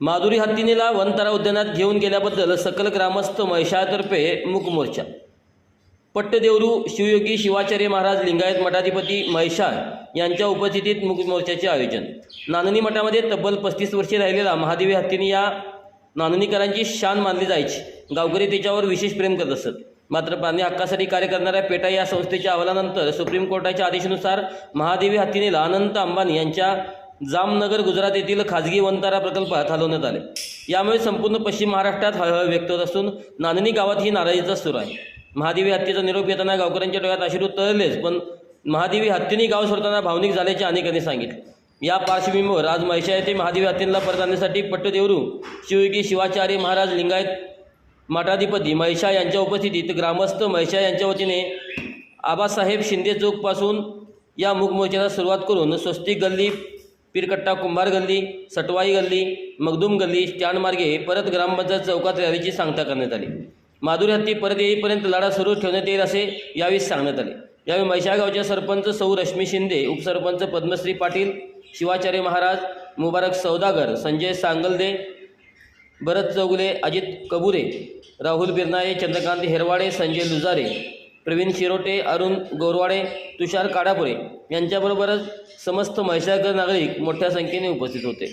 माधुरी हत्तीनेला वनतारा उद्यानात घेऊन गेल्याबद्दल सकल ग्रामस्थ महिषातर्फे मूक मोर्चा पट्टदेवरू शिवयोगी शिवाचार्य महाराज लिंगायत मठाधिपती महिषाळ यांच्या उपस्थितीत मूक मोर्चाचे आयोजन. नाननी मठामध्ये तब्बल पस्तीस वर्षे राहिलेला महादेवी हत्तीने या नाननीकरांची शान मानली जायची. गावकरी त्याच्यावर विशेष प्रेम करत असत. मात्र प्राणी हक्कासाठी कार्य करणाऱ्या पेटा या संस्थेच्या अहवालानंतर सुप्रीम कोर्टाच्या आदेशानुसार महादेवी हत्तीनेला अनंत अंबानी यांच्या जामनगर गुजरात येथील खाजगी वनतारा प्रकल्पात हलवण्यात आले. यामुळे संपूर्ण पश्चिम महाराष्ट्रात हळहळ व्यक्त होत असून नांदणी गावात ही नाराजीचा सूर आहे. महादेवी हत्येचा निरोप येताना गावकऱ्यांच्या डोळ्यात अश्रू तळलेच पण महादेवी हत्तीने गाव सोडताना भावनिक झाल्याचे अनेकांनी सांगितले. या पार्श्वभूमीवर आज महिषा येथे महादेवी हत्तींना परत आणण्यासाठी पट्टदेवरू शिवयोगी शिवाचार्य महाराज लिंगायत मठाधिपती महिषा यांच्या उपस्थितीत ग्रामस्थ महिषा यांच्या वतीने आबासाहेब शिंदे चौकपासून या मूक मोर्चाला सुरुवात करून स्वस्तिक गल्ली पीरकट्टा कुंभार गल्ली सटवाई गल्ली मगदूम गल्ली स्टँडमार्गे परत ग्रामपंचायत चौकात रॅलीची सांगता करण्यात आली. माधुरी हत्ती परत येईपर्यंत लढा सुरू ठेवण्यात येईल असे यावेळी सांगण्यात आले. यावेळी म्हैशा सरपंच सौ रश्मी शिंदे उपसरपंच पद्मश्री पाटील शिवाचार्य महाराज मुबारक सौदागर संजय सांगलदे भरत चौगुले अजित कबुरे राहुल बिरनाळे चंद्रकांत हेरवाडे संजय लुजारे प्रवीण शिरोटे अरुण गोरवाडे तुषार काडापुरे यांच्याबरोबरच समस्त म्हैसागर नागरिक मोठ्या संख्येने उपस्थित होते.